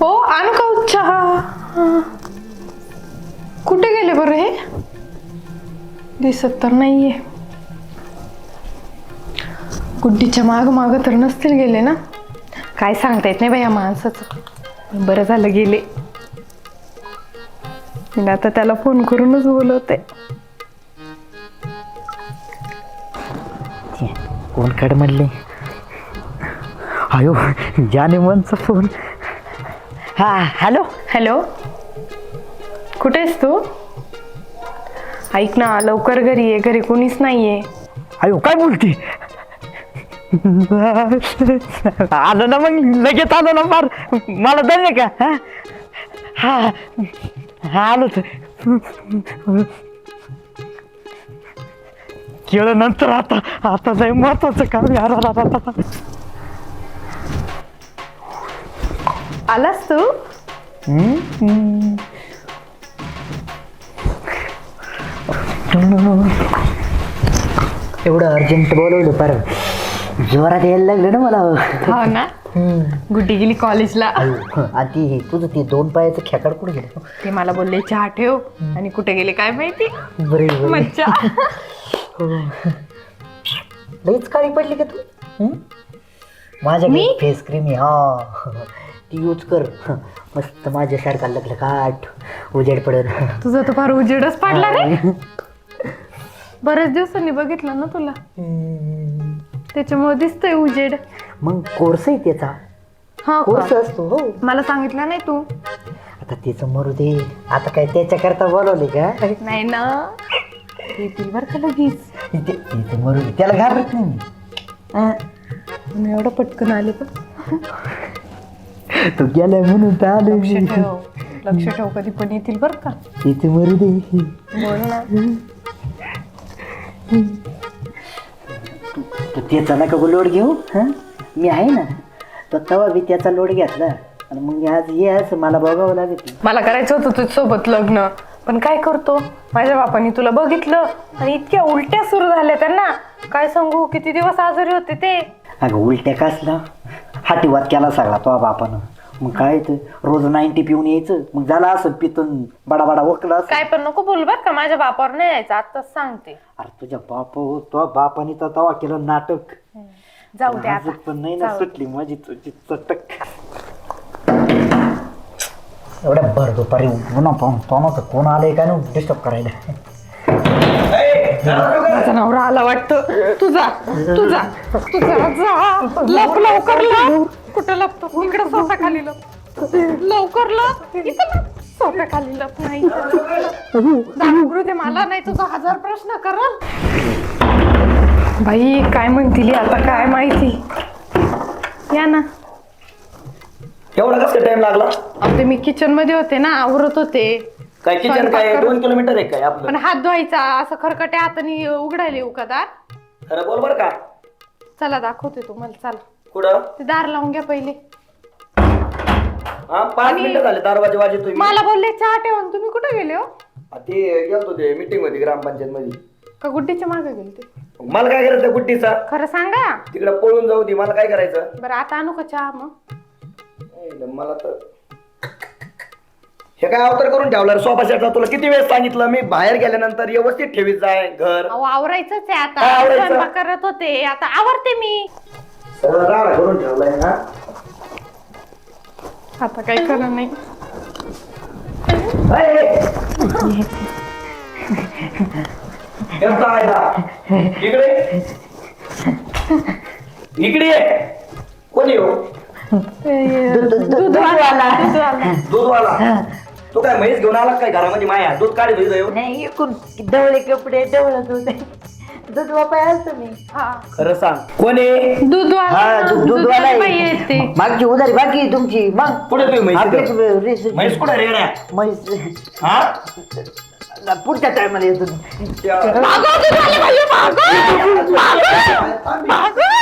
हो आण का चहा? कुठे गेले बरं हे? दिसत तर नाहीये. गुड्डीच्या माग माग तर नसतील गेले ना? काय सांगता येत नाही बाई या माणसाचं. बरं झालं गेले. मी आता त्याला फोन करूनच बोलवते. कोण कड म्हणले? अयो जाने मनचा फोन हा हॅलो हॅलो. कुठे आहेस तू? ऐक ना लवकर घरी ये घरी कोणीच नाहीये. अयो काय बोलते? आलो ना मग लगेच आलो ना फार. मला दे का? हा? हा हा आलो तर केलं नंतर आता आता जाय महत्वाचं काम आहे. अरे, अरे, अरे, अरे. आलास तू? एवढं अर्जंट बोलवलं पर जोरात यायला लागलं ना मला. हो ना? गुड्डी गेली कॉलेजला. आधी तुझं ते दोन पायाचं खेकाड कुठे गेलं? ते मला बोलले चहा ठेव. आणि कुठे गेले काय माहिती? बरे मज्जा. लईच काळी पडली का तू? हं? माझ्या मी? फेस क्रीम आहे. हा. ती यूज कर. मस्त माझ्यासारखा लग्न काट उजेड पडल. तुझा तर फार उजेडच पाडला रे. बऱ्याच दिवसांनी बघितलं ना तुला? त्याच्यामुळे दिसतोय उजेड. मग कोर्स आहे त्याचा. हा कोर्स? असतो हो. मला सांगितलं नाही तू. आता त्याचं मरू दे. आता काय त्याच्याकरता बोलवले का? नाही ना. येतील बरं का लगेच? ते ते मरू दे. त्याला घाबरत नाही मी? मी एवढं पटकन आले का तो गेलाय म्हणून तर लक्ष मी. ठेव. लक्ष ठेव कधी पण येतील बरं का. तिथे मरू दे. बोल ना. तू त्याचा नका गो लोड घेऊ हं? मी आहे ना. तो तवा बी त्याचा लोड घेतला. आणि मग आज ये असं मला बघावं लागेल. मला करायचं होतं तुझ्यासोबत लग्न. पण काय करतो? माझ्या बापाने तुला बघितलं. आणि इतक्या उलट्या सुरू झाल्या त्यांना. काय सांगू किती दिवस आजारी होते ते. अगं उलट्या कसला? हाटीवात केला सगळा तो बापानं. मग काय ते? रोज नाईन्टी पिऊन यायचं. मग झाला असं पितून बडा बडा वकला असं. काय पण नको बोल बर का माझ्या बापावर नाही यायचं आताच सांगते. अरे तुझ्या बाप तो बापाने तर तवा केलं नाटक. जाऊ दे आता. पण नाही ना सुटली माझी तुझी चटक. एवढ्या भर दुपारी उन्हा पाहून तो नव्हतं कोण आलंय काय ना डिस्टर्ब करायला? माझा नवरा आला वाटतं. तुझा तुझा तुझा जा लप लवकर लप. कुठं लपतो इकडे सोफा खाली लप. लवकर लप. इथं लप. सोफा खाली लप. नाही दारू दे मला नाही तुझा हजार प्रश्न करल बाई काय म्हणतील आता? काय माहिती? या ना. एवढा कसं टाइम लागला? ते मी किचनमध्ये होते ना आवरत होते. काय किचन काय? दोन किलोमीटर आहे काय आपलं? पण हात धुवायचा असं खरकट्या हाताने उघडायला येऊ का दार? खरं बोल बर का. चला दाखवते तुम्हाला चला. कुठं? ते दार लावून घ्या पहिले. हा पाच मिनिटं झाले दरवाजे वाजे तुम्ही. मला बोलले चहा ठेवून तुम्ही कुठे गेले हो? ते गेलतो ते मीटिंगमध्ये ग्रामपंचायत मध्ये का गुड्डीच्या मागे गेले ते? मला काय करायचं गुड्डीचा? खरं सांगा. तिकडे पळून जाऊ दे मला काय करायचं? बरं आता आणू का चहा मग? मला तर हे काय अवतर करून ठेवलं सोफा सेटला तुला किती वेळ सांगितलं? मी बाहेर गेल्यानंतर व्यवस्थित ठेवीत जाय घर. अहो आवरायचंच आहे आता. काय आवरायचं? स्वयंपाक करत होते. आता आवरते मी. सगळं राडा करून ठेवलंय ना आता काही खरं नाही. ए, येतो आहे ना. इकडे. इकडे ये. कोणी हो? दूधवाला. दूधवाला. दूधवाला. तू काय म्हैस घेऊन आला काय घरामध्ये माया? दूध काढी येऊ नाही एकूण डवळे कपडे डवळ दूध. दूध वापाय असतो मी. हा. खरं सांग. कोणी दूधवाला हा दूध दूधवाला बाई आहे. मागची उधारी बाकी आहे तुमची. मग. कुठे तुम्ही आपलीच? रेस- कुठे रेड्या? म्हैस हा? पुढच्या टायमाला येतो. मागं दूधवाली बाई, मागं! मागं! मागं!